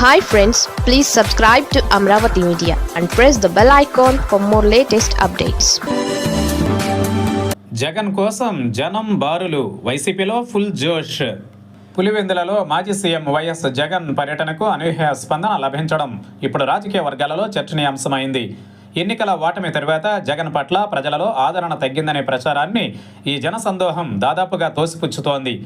Hi friends please subscribe to Amaravati media and press the bell icon for more latest updates Jagan కోసం జనం బారులు వైసీపీలో full జోష్. పులివెందులలో మాజీ సీఎం వైఎస్ జగన్ పర్యటనకు అనూహ్య స్పందన లభించడం ఇప్పుడు రాజకీయ వర్గాలలో చర్చనీయాంశమైంది. ఎన్నికల ఓటమి తరువాత జగన్ పట్ల ప్రజలలో ఆదరణ తగ్గిందనే ప్రచారాన్ని ఈ జనసందోహం దాదాపుగా తోసిపుచ్చుతోంది.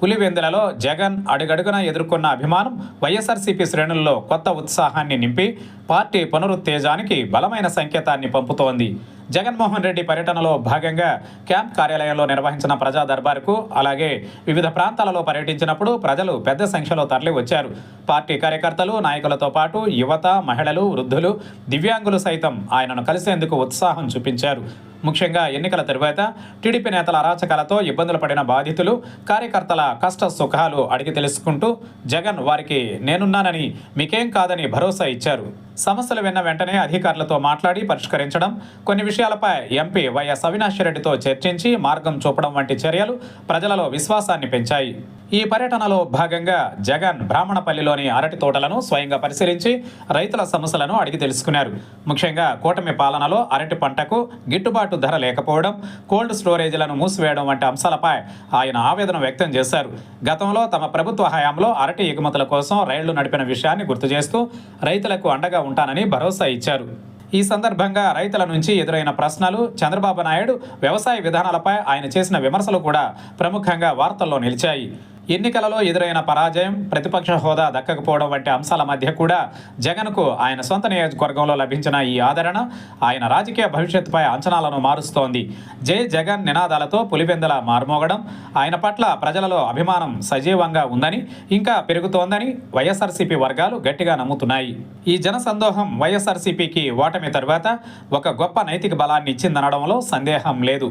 పులివెందులలో జగన్ అడుగడుగున ఎదుర్కొన్న అభిమానం వైఎస్ఆర్సీపీ శ్రేణుల్లో కొత్త ఉత్సాహాన్ని నింపి పార్టీ పునరుత్తేజానికి బలమైన సంకేతాన్ని పంపుతోంది. జగన్మోహన్ రెడ్డి పర్యటనలో భాగంగా క్యాంప్ కార్యాలయంలో నిర్వహించిన ప్రజా దర్బారుకు అలాగే వివిధ ప్రాంతాలలో పర్యటించినప్పుడు ప్రజలు పెద్ద సంఖ్యలో తరలి వచ్చారు. పార్టీ కార్యకర్తలు నాయకులతో పాటు యువత మహిళలు వృద్ధులు దివ్యాంగులు సైతం ఆయనను కలిసేందుకు ఉత్సాహం చూపించారు. ముఖ్యంగా ఎన్నికల తరువాత టీడీపీ నేతల అరాచకాలతో ఇబ్బందులు పడిన బాధితులు కార్యకర్తల కష్ట సుఖాలు అడిగి తెలుసుకుంటూ జగన్ వారికి నేనున్నానని మీకేం కాదని భరోసా ఇచ్చారు. సమస్యలు విన్న వెంటనే అధికారులతో మాట్లాడి పరిష్కరించడం కొన్ని విషయాలపై ఎంపీ వైఎస్ అవినాష్ రెడ్డితో చర్చించి మార్గం చూపడం వంటి చర్యలు ప్రజలలో విశ్వాసాన్ని పెంచాయి. ఈ పర్యటనలో భాగంగా జగన్ బ్రాహ్మణపల్లిలోని అరటి తోటలను స్వయంగా పరిశీలించి రైతుల సమస్యలను అడిగి తెలుసుకున్నారు. ముఖ్యంగా కూటమి పాలనలో అరటి పంటకు గిట్టుబాటు ధర లేకపోవడం కోల్డ్ స్టోరేజీలను మూసివేయడం వంటి అంశాలపై ఆయన ఆవేదన వ్యక్తం చేశారు. గతంలో తమ ప్రభుత్వ హయాంలో అరటి ఎగుమతుల కోసం రైళ్ళు నడిపిన విషయాన్ని గుర్తు చేస్తూ రైతులకు అండగా ఉంటానని భరోసా ఇచ్చారు. ఈ సందర్భంగా రైతుల నుంచి ఎదురైన ప్రశ్నలు చంద్రబాబు నాయుడు వ్యవసాయ విధానాలపై ఆయన చేసిన విమర్శలు కూడా ప్రముఖంగా వార్తల్లో నిలిచాయి. ఎన్నికలలో ఎదురైన పరాజయం ప్రతిపక్ష హోదా దక్కకపోవడం వంటి అంశాల మధ్య కూడా జగన్కు ఆయన సొంత నియోజకవర్గంలో లభించిన ఈ ఆదరణ ఆయన రాజకీయ భవిష్యత్తుపై అంచనాలను మారుస్తోంది. జై జగన్ నినాదాలతో పులివెందుల మారుమోగడం ఆయన పట్ల ప్రజలలో అభిమానం సజీవంగా ఉందని ఇంకా పెరుగుతోందని వైఎస్ఆర్సీపీ వర్గాలు గట్టిగా నమ్ముతున్నాయి. ఈ జన సందోహం వైఎస్ఆర్సీపీకి ఓటమి తర్వాత ఒక గొప్ప నైతిక బలాన్ని ఇచ్చిందనడంలో సందేహం లేదు.